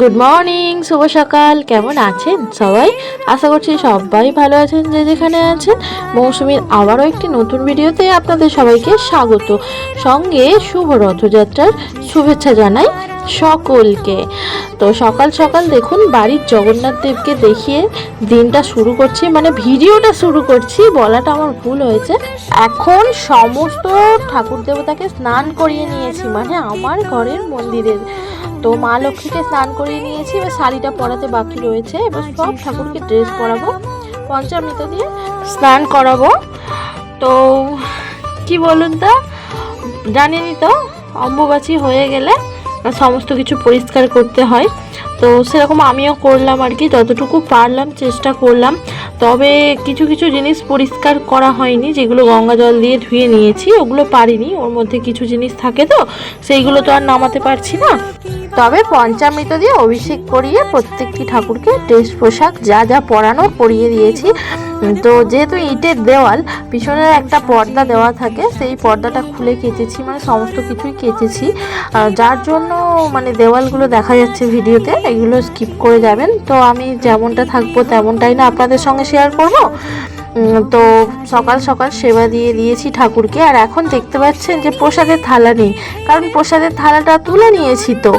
Good morning শুভ সকাল। কেমন আছেন সবাই? আশা করছি সবাই ভালো আছেন, যে যেখানে আছেন। মৌসুমীর আবারও একটি নতুন ভিডিওতে আপনাদের সবাইকে স্বাগত। সঙ্গে শুভ রথযাত্রার শুভেচ্ছা জানাই সকলকে। তো সকাল সকাল দেখুন, বাড়ির জগন্নাথ দেবকে দেখিয়ে দিনটা শুরু করছি। মানে ভিডিওটা শুরু করছি, বলাটা আমার ভুল হয়েছে। এখন সমস্ত ঠাকুর দেবতাকে স্নান করিয়ে নিয়েছি মানে আমার ঘরের মন্দিরের তো মা লক্ষ্মীকে স্নান করিয়ে নিয়েছি, এবার শাড়িটা পরাতে বাকি রয়েছে। এবার সব ঠাকুরকে ড্রেস পরাবো, পঞ্চামৃত দিয়ে স্নান করাবো। তো কি বলুন তো জানেনই তো, অম্বুবাচী হয়ে গেলে সমস্ত কিছু পরিষ্কার করতে হয়। তো সেরকম আমিও করলাম আর কি, যতটুকু পারলাম, চেষ্টা করলাম। তবে কিছু কিছু জিনিস পরিষ্কার করা হয়নি, যেগুলো গঙ্গা জল দিয়ে ধুয়ে নিয়েছি, ওগুলো পারিনি। ওর মধ্যে কিছু জিনিস থাকে তো, সেইগুলো তো আর নামাতে পারছি না। তবে পঞ্চামৃত দিয়ে অভিষেক করিয়ে প্রত্যেকটি ঠাকুরকে ড্রেস পোশাক যা যা পরানো পরিয়ে দিয়েছি। তো যেহেতু ইটের দেওয়াল, পিছনের একটা পর্দা দেওয়া থাকে, সেই পর্দাটা খুলে কেচেছি মানে সমস্ত কিছুই কেচেছি। যার জন্য মানে দেওয়ালগুলো দেখা যাচ্ছে ভিডিওতে, এগুলো স্কিপ করে যাবেন। তো আমি যেমনটা থাকব তেমনটাই না আপনাদের সঙ্গে শেয়ার করব? তো সকাল সকাল সেবা দিয়ে দিয়েছি ঠাকুরকে। আর এখন দেখতে পাচ্ছেন যে প্রসাদের থালা নেই, কারণ প্রসাদের থালাটা তুলে নিয়েছি তো।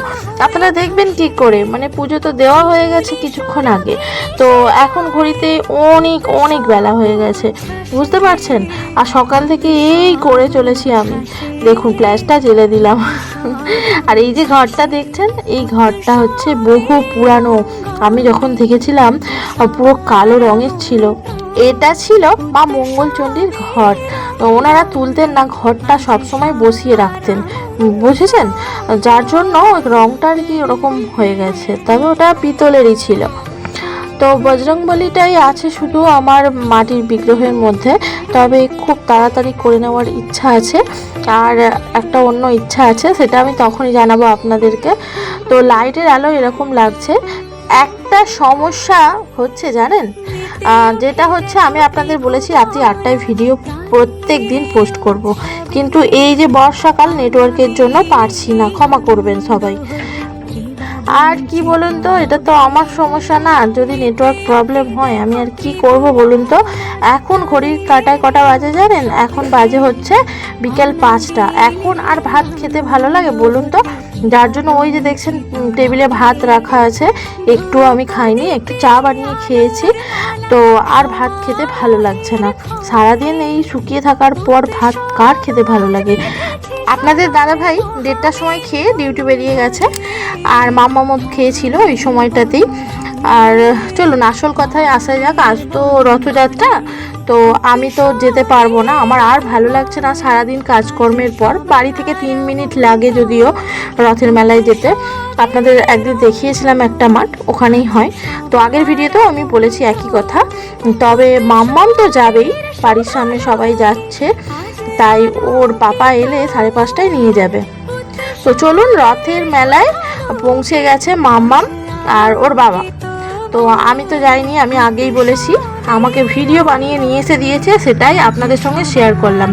আপনারা দেখবেন কি করে? মানে পুজো তো দেওয়া হয়ে গেছে কিছুক্ষণ আগে। তো এখন ঘড়িতে অনেক অনেক বেলা হয়ে গেছে। বুঝতে পারছেন? আর সকাল থেকে এই করে চলেছি আমি। দেখুন ফ্ল্যাশটা জেলে দিলাম। আর এই যে ঘরটা দেখছেন, এই ঘরটা হচ্ছে বহু পুরানো। আমি যখন দেখেছিলাম পুরো কালো রঙের ছিল। এটা ছিল মা মঙ্গলচণ্ডীর ঘর। ওনারা তুলতেন না, ঘরটা সবসময় বসিয়ে রাখতেন। বুঝেছেন? যার জন্য রংটা আর কি ওরকম হয়ে গেছে। তবে ওটা পিতলেরই ছিল। তো বজরংবলিটাই আছে শুধু আমার মাটির বিগ্রহের মধ্যে, তবে খুব তাড়াতাড়ি করে নেওয়ার ইচ্ছা আছে। আর একটা অন্য ইচ্ছা আছে, সেটা আমি তখনই জানাব আপনাদেরকে। তো লাইটের আলো এরকম লাগছে। একটা সমস্যা হচ্ছে জানেন? যেটা হচ্ছে আমি আপনাদের বলেছি, রাত্রি আটটায় ভিডিও প্রত্যেক দিন পোস্ট করব। কিন্তু এই যে বর্ষাকাল, নেটওয়ার্কের জন্য পারছি না, ক্ষমা করবেন সবাই। আর কি বলুন তো, এটা তো আমার সমস্যা না। যদি নেটওয়ার্ক প্রবলেম হয়, আমি আর কি করব বলুন তো? এখন ঘড়ির কাটায় কটা বাজে জানেন? এখন বাজে হচ্ছে বিকেল পাঁচটা। এখন আর ভাত খেতে ভালো লাগে বলুন তো? যার জন্য ওই যে দেখছেন টেবিলে ভাত রাখা আছে। একটু আমি খাইনি, একটু চা বানিয়ে খেয়েছি। তো আর ভাত খেতে ভালো লাগছে না। সারাদিন এই শুকিয়ে থাকার পর ভাত কার খেতে ভালো লাগে? আপনাদের দাদা ভাই দেড়টার সময় খেয়ে ডিউটি বেরিয়ে গেছে, আর মাম্মা মত খেয়েছিল ওই সময়টাতেই। আর চলুন, আসল কথায় আসা যাক, আজ তো রথযাত্রা, তো আমি তো যেতে পারব না। আমার আর ভালো লাগছে না সারাদিন কাজকর্মের পর। বাড়ি থেকে তিন মিনিট লাগে যদিও রথের মেলায় যেতে। আপনাদের একদিন দেখিয়েছিলাম একটা মাঠ, ওখানেই হয়। তো আগের ভিডিওতেও আমি বলেছি একই কথা। তবে মাম্মাম তো যাবেই, বাড়ির সামনে সবাই যাচ্ছে। তাই ওর পাপা এলে সাড়ে পাঁচটায় নিয়ে যাবে। তো চলুন রথের মেলায় পৌঁছে গেছে মাম্মাম আর ওর বাবা। তো আমি তো যাইনি, আমি আগেই বলেছি, আমাকে ভিডিও বানিয়ে নিয়ে এসে দিয়েছে, সেটাই আপনাদের সঙ্গে শেয়ার করলাম।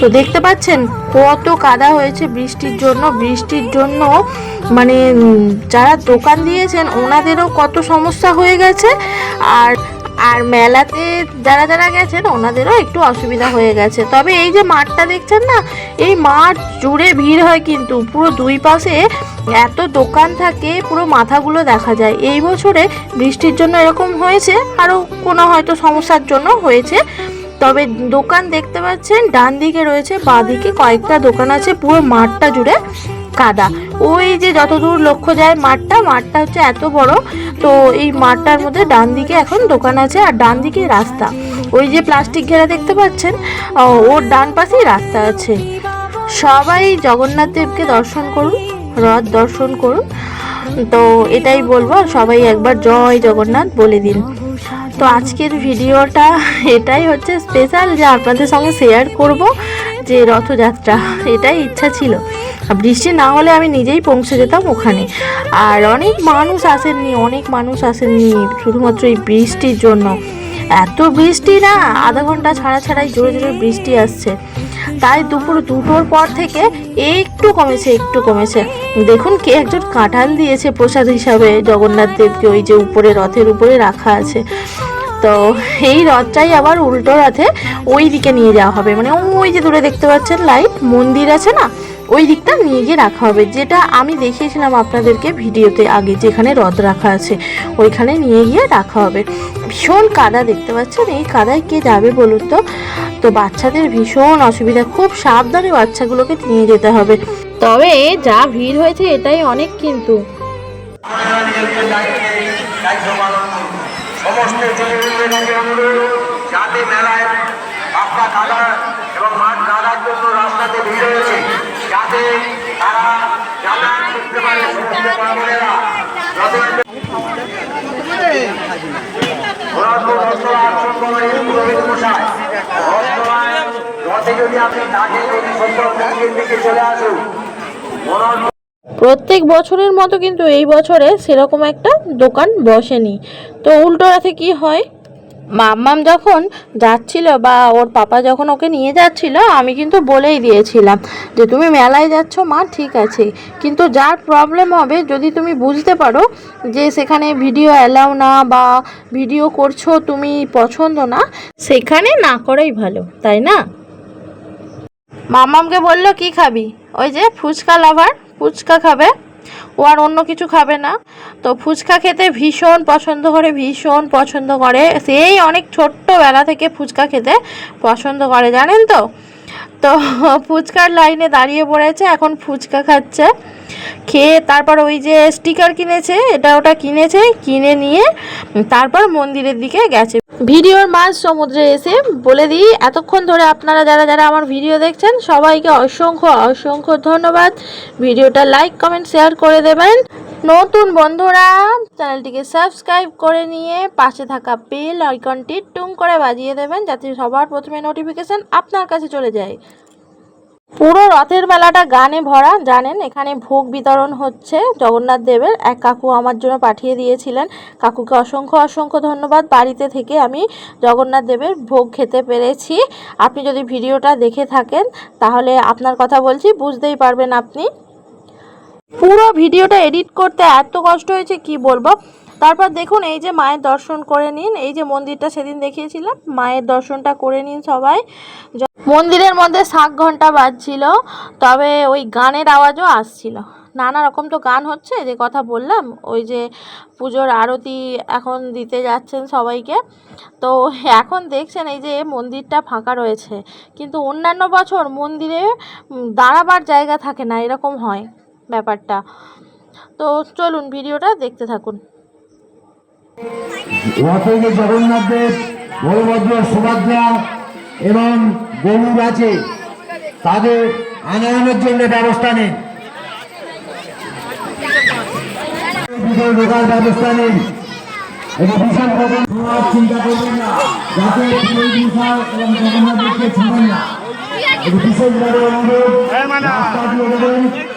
তো দেখতে পাচ্ছেন কত কাদা হয়েছে বৃষ্টির জন্য বৃষ্টির জন্য মানে যারা দোকান দিয়েছেন, ওনাদেরও কত সমস্যা হয়ে গেছে। আর আর মেলাতে যারা যারা গেছেন, ওনাদেরও একটু অসুবিধা হয়ে গেছে। তবে এই যে মাঠটা দেখছেন না, এই মাঠ জুড়ে ভিড় হয় কিন্তু পুরো দুই পাশে এত দোকান থাকে, পুরো মাথাগুলো দেখা যায়। এই বছরে বৃষ্টির জন্য এরকম হয়েছে আরও কোনো হয়তো সমস্যার জন্য হয়েছে। তবে দোকান দেখতে পাচ্ছেন ডান দিকে রয়েছে বাঁ দিকে কয়েকটা দোকান আছে, পুরো মাঠটা জুড়ে। কাদা। ওই যে যতদূর লক্ষ্য যায় মাঠটা মাঠটা হচ্ছে এত বড়, তো এই মাঠটার মধ্যে ডান দিকে এখন দোকান আছে আর ডান দিকে রাস্তা। ওই যে প্লাস্টিক ঘেরা দেখতে পাচ্ছেন ওর ডান পাশেই রাস্তা আছে। সবাই জগন্নাথ দেবকে দর্শন করুন, রথ দর্শন করুন। তো এটাই বলব সবাই একবার জয় জগন্নাথ বলে দিন। তো আজকের ভিডিওটা এটাই হচ্ছে স্পেশাল যে আপনাদের সঙ্গে শেয়ার করব। যে রথযাত্রা, এটাই ইচ্ছা ছিল। বৃষ্টি না হলে আমি নিজেই পৌঁছে যেতাম ওখানে। আর অনেক মানুষ আসেননি, অনেক মানুষ আসেননি শুধুমাত্র এই বৃষ্টির জন্য। এত বৃষ্টি না, আধা ঘণ্টা ছাড়া ছাড়াই জোরে জোরে বৃষ্টি আসছে। তাই দুপুর দুটোর পর থেকে একটু কমেছে একটু কমেছে। দেখুন কে একজন কাঁঠাল দিয়েছে প্রসাদ হিসাবে জগন্নাথ দেবকে ওই যে উপরে রথের উপরে রাখা আছে। তো এই রথটাই আবার উল্টো রথে ওই দিকে নিয়ে যাওয়া হবে। মানে ওই যে দূরে দেখতে পাচ্ছেন লাইট মন্দির আছে না? ওই দিকটা নিয়ে গিয়ে রাখা হবে। যেটা আমি দেখিয়েছিলাম আপনাদেরকে ভিডিওতে আগে, যেখানে রথ রাখা আছে, ওইখানে নিয়ে গিয়ে রাখা হবে। ভীষণ কাদা দেখতে পাচ্ছেন? এই কাদায় কে যাবে বলুন তো? তো বাচ্চাদের ভীষণ অসুবিধা। খুব সাবধানে বাচ্চাগুলোকে নিয়ে যেতে হবে। তবে যা ভিড় হয়েছে, এটাই অনেক কিন্তু। অনুরোধ যাতে মেলায় এবং জন্য রাস্তাতে ভিড় হয়েছে যাতে তারা প্রত্যেক বছরের মতো কিন্তু এই বছরে সেরকম একটা দোকান বসেনি। তো উল্টো রাতে কি হয়? মাম্মাম যখন যাচ্ছিল বা ওর পাপা যখন ওকে নিয়ে যাচ্ছিল, আমি কিন্তু বলেই দিয়েছিলাম যে, তুমি মেলায় যাচ্ছ, মা, ঠিক আছে। কিন্তু যার প্রবলেম হবে, যদি তুমি বুঝতে পারো যে, সেখানে ভিডিও অ্যালাউ না বা ভিডিও করছ তুমি পছন্দ না, সেখানে না করাই ভালো, তাই না? মামামকে বলল, কি খাবি? ওই যে ফুচকা লাভার ফুচকা খাবে। ও আর অন্য কিছু খাবে না। তো ফুচকা খেতে ভীষণ পছন্দ করে, ভীষণ পছন্দ করে। সেই অনেক ছোট্টবেলা থেকে ফুচকা খেতে পছন্দ করে, জানেন তো? তো ফুচকার লাইনে দাঁড়িয়ে পড়েছে, এখন ফুচকা খাচ্ছে। খেয়ে তারপর ওই যে স্টিকার কিনেছে, এটা ওটা কিনেছে, কিনে নিয়ে তারপর মন্দিরের দিকে গেছে। ভিডিওর মাঝ সমুদ্রে এসে বলে দিই, এতক্ষণ ধরে আপনারা যারা যারা আমার ভিডিও দেখছেন, সবাইকে অসংখ্য অসংখ্য ধন্যবাদ। ভিডিওটা লাইক কমেন্ট শেয়ার করে দেবেন। নতুন বন্ধুরা, চ্যানেলটিকে সাবস্ক্রাইব করে নিয়ে পাশে থাকা বেল আইকনটি টুং করে বাজিয়ে দেবেন যাতে সবার প্রথমে নোটিফিকেশন আপনার কাছে চলে যায়। পুরো রথের মেলাটা গানে ভরা, জানেন? এখানে ভোগ বিতরণ হচ্ছে। জগন্নাথ দেবের এক কাকু আমার জন্য পাঠিয়ে দিয়েছিলেন। কাকুকে অসংখ্য অসংখ্য ধন্যবাদ। বাড়িতে থেকে আমি জগন্নাথ দেবের ভোগ খেতে পেরেছি। আপনি যদি ভিডিওটা দেখে থাকেন, তাহলে আপনার কথা বলছি, বুঝতেই পারবেন আপনি। পুরো ভিডিওটা এডিট করতে এত কষ্ট হয়েছে, কি বলব? তারপর দেখুন, এই যে মায়ের দর্শন করে নিন, এই যে মন্দিরটা সেদিন দেখিয়েছিলাম, মায়ের দর্শনটা করে নিন সবাই। মন্দিরের মধ্যে শাক ঘণ্টা বাজছিল, তবে ওই গানের আওয়াজও আসছিল। নানা রকম তো গান হচ্ছে, যে কথা বললাম, ওই যে পুজোর আরতি এখন দিতে যাচ্ছেন সবাইকে। তো এখন দেখছেন, এই যে মন্দিরটা ফাঁকা রয়েছে, কিন্তু অন্যান্য বছর মন্দিরে দাঁড়াবার জায়গা থাকে না, এরকম হয়। ব্যাপারটা। তো চলুন ভিডিওটা দেখতে থাকুন। সুভদ্রা এবং গরুর আছে তাদের আনয়নের জন্য ব্যবস্থা নেন। ব্যবস্থা নেন। চিন্তা করবেন না, যাতে এবং জগন্নাথ না। বিশেষভাবে অনুরোধ।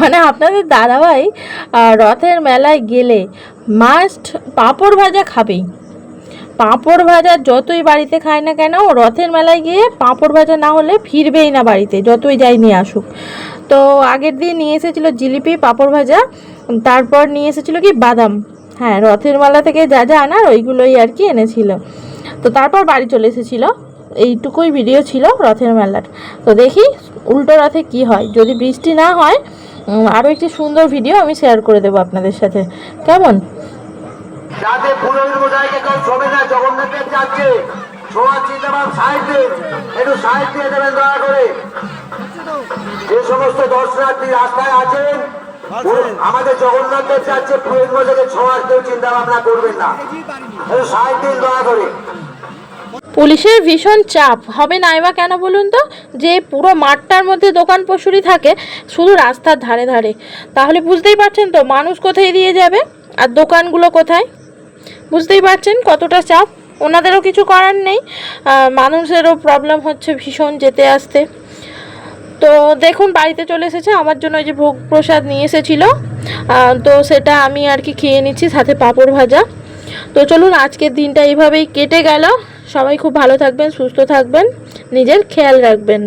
মানে আপনাদের দাদাভাই রথের মেলায় গেলে মাস্ট পাঁপড় ভাজা খাবেই। পাঁপড় ভাজা যতই বাড়িতে খায় না কেন, রথের মেলায় গিয়ে পাঁপড় ভাজা না হলে ফিরবেই না বাড়িতে, যতই যাই নিয়ে আসুক। তো আগের দিন নিয়ে এসেছিল জিলিপি, পাঁপড় ভাজা, তারপর নিয়ে এসেছিল কি, বাদাম। হ্যাঁ রথের মেলা থেকে যা যা আনার ওইগুলোই আর কি এনেছিল। তো তারপর বাড়ি চলে এসেছিল। এইটুকুই ভিডিও ছিল রথের মেলার। তো দেখি উল্টো রথে কি হয়। যদি বৃষ্টি না হয় আরও একটি সুন্দর ভিডিও আমি শেয়ার করে দেবো আপনাদের সাথে। কেমন? যাতে পুরোহিত মশাইকে কেউ ছবে না যাচ্ছে একটু দেবেন দয়া করে। যে সমস্ত দর্শনার্থী রাস্তায় আছেন আমাদের জগন্নাথ দেব যাচ্ছে পুরোহিত মশাইকে ছোঁয়ার কেউ চিন্তা ভাবনা করবেন না। একটু সাইড দিন দয়া করে। পুলিশের ভীষণ চাপ। হবে নাই বা কেন বলুন তো? যে পুরো মাঠটার মধ্যে দোকান পশুরি থাকে, শুধু রাস্তার ধারে ধারে। তাহলে বুঝতেই পারছেন তো মানুষ কোথায় দিয়ে যাবে আর দোকানগুলো কোথায়? বুঝতেই পারছেন কতটা চাপ? ওনাদেরও কিছু করার নেই। মানুষেরও প্রবলেম হচ্ছে ভীষণ যেতে আসতে। তো দেখুন, বাড়িতে চলে এসেছে। আমার জন্য ওই যে ভোগ প্রসাদ নিয়ে এসেছিল। তো সেটা আমি আর কি খেয়ে নিচ্ছি, সাথে পাঁপড় ভাজা। তো চলুন, আজকের দিনটা এইভাবেই কেটে গেল। সবাই খুব ভালো থাকবেন সুস্থ থাকবেন নিজের খেয়াল রাখবেন।